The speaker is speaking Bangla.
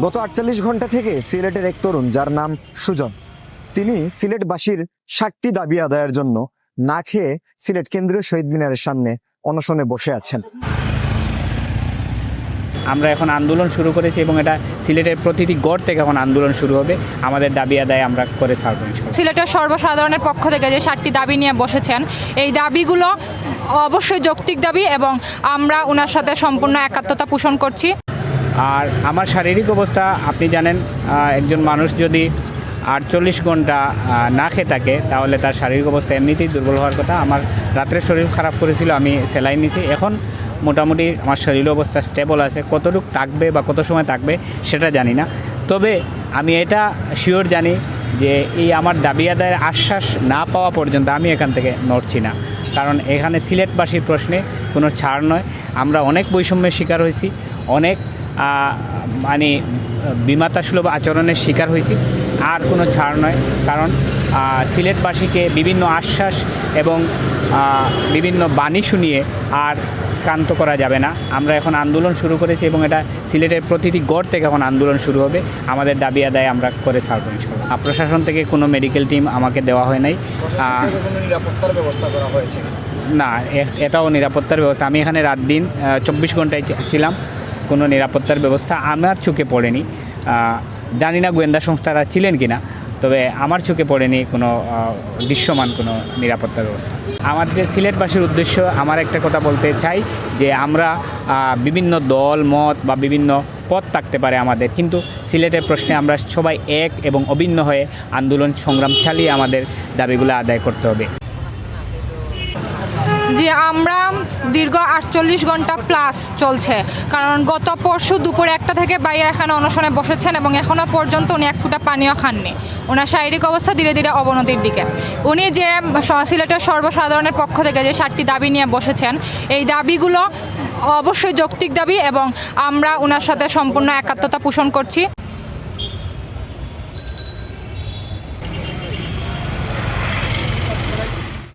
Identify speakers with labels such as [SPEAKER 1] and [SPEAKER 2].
[SPEAKER 1] গত আটচল্লিশ ঘণ্টা থেকে সিলেটের এক তরুণ যার নাম সুজন। তিনি সিলেটবাসীর ষাটটি দাবি আদায়ের জন্য না খেয়ে সিলেট কেন্দ্রীয় শহীদ মিনারের সামনে অনশনে বসে আছেন।
[SPEAKER 2] আমরা এখন আন্দোলন শুরু করেছি এবং এটা সিলেটের প্রতিটি গড় থেকে এখন আন্দোলন শুরু হবে। আমাদের দাবি আদায় আমরা করে ছাড়বো।
[SPEAKER 3] সিলেটের সর্বসাধারণের পক্ষ থেকে যে সাতটি দাবি নিয়ে বসেছেন এই দাবিগুলো অবশ্যই যৌক্তিক দাবি এবং আমরা ওনার সাথে সম্পূর্ণ একাত্মতা পোষণ করছি।
[SPEAKER 2] আর আমার শারীরিক অবস্থা, আপনি জানেন একজন মানুষ যদি আটচল্লিশ ঘণ্টা না খেয়ে থাকে, তাহলে তার শারীরিক অবস্থা এমনিতেই দুর্বল হওয়ার কথা। আমার রাত্রে শরীর খারাপ করেছিল, আমি সেলাই নিছি। এখন মোটামুটি আমার শরীর অবস্থা স্টেবল আছে। কতটুকু থাকবে বা কত সময় থাকবে, সেটা জানি না। তবে আমি এটা শিওর জানি যে এই আমার দাবি আদায়ের আশ্বাস না পাওয়া পর্যন্ত আমি এখান থেকে নড়ছি না। কারণ এখানে সিলেটবাসীর প্রশ্নে কোনো ছাড় নয়। আমরা অনেক বৈষম্যের শিকার হয়েছি, অনেক মানে বিমাতা সুলভ আচরণের শিকার হয়েছি। আর কোনো ছাড় নয় কারণ সিলেটবাসীকে বিভিন্ন আশ্বাস এবং বিভিন্ন বাণী শুনিয়ে আর ক্রান্ত করা যাবে না। আমরা এখন আন্দোলন শুরু করেছি এবং এটা সিলেটের প্রতিটি গড় থেকে এখন আন্দোলন শুরু হবে। আমাদের দাবি আদায় আমরা করে ছাড়বো ইনশাল্লাহ প্রশাসন থেকে কোনো মেডিকেল টিম আমাকে দেওয়া হয় নাই।
[SPEAKER 1] নিরাপত্তার ব্যবস্থা করা হয়েছে?
[SPEAKER 2] না এটাও নিরাপত্তার ব্যবস্থা। আমি এখানে রাত দিন চব্বিশ ঘন্টায় ছিলাম। কোনো নিরাপত্তার ব্যবস্থা আমার চোখে পড়েনি। জানি না গোয়েন্দা সংস্থারা ছিলেন কি না তবে আমার চোখে পড়েনি কোনো দৃশ্যমান কোনো নিরাপত্তা ব্যবস্থা। আমাদের সিলেটবাসীর উদ্দেশ্য, আমার একটা কথা বলতে চাই যে আমরা বিভিন্ন দল, মত বা বিভিন্ন পথ থাকতে পারে আমাদের, কিন্তু সিলেটের প্রশ্নে আমরা সবাই এক এবং অভিন্ন হয়ে আন্দোলন সংগ্রাম চালিয়ে আমাদের দাবিগুলো আদায় করতে হবে।
[SPEAKER 3] যে আমরা দীর্ঘ আটচল্লিশ ঘণ্টা প্লাস চলছে। কারণ গত পরশু দুপুরে একটা থেকে বাইয়া এখানে অনশনে বসেছেন এবং এখনও পর্যন্ত উনি এক ফুটা পানিও খাননি। ওনার শারীরিক অবস্থা ধীরে ধীরে অবনতির দিকে। উনি যে সিলেটের সর্বসাধারণের পক্ষ থেকে যে সাতটি দাবি নিয়ে বসেছেন, এই দাবিগুলো অবশ্যই যৌক্তিক দাবি এবং আমরা ওনার সাথে সম্পূর্ণ একাত্মতা পোষণ করছি।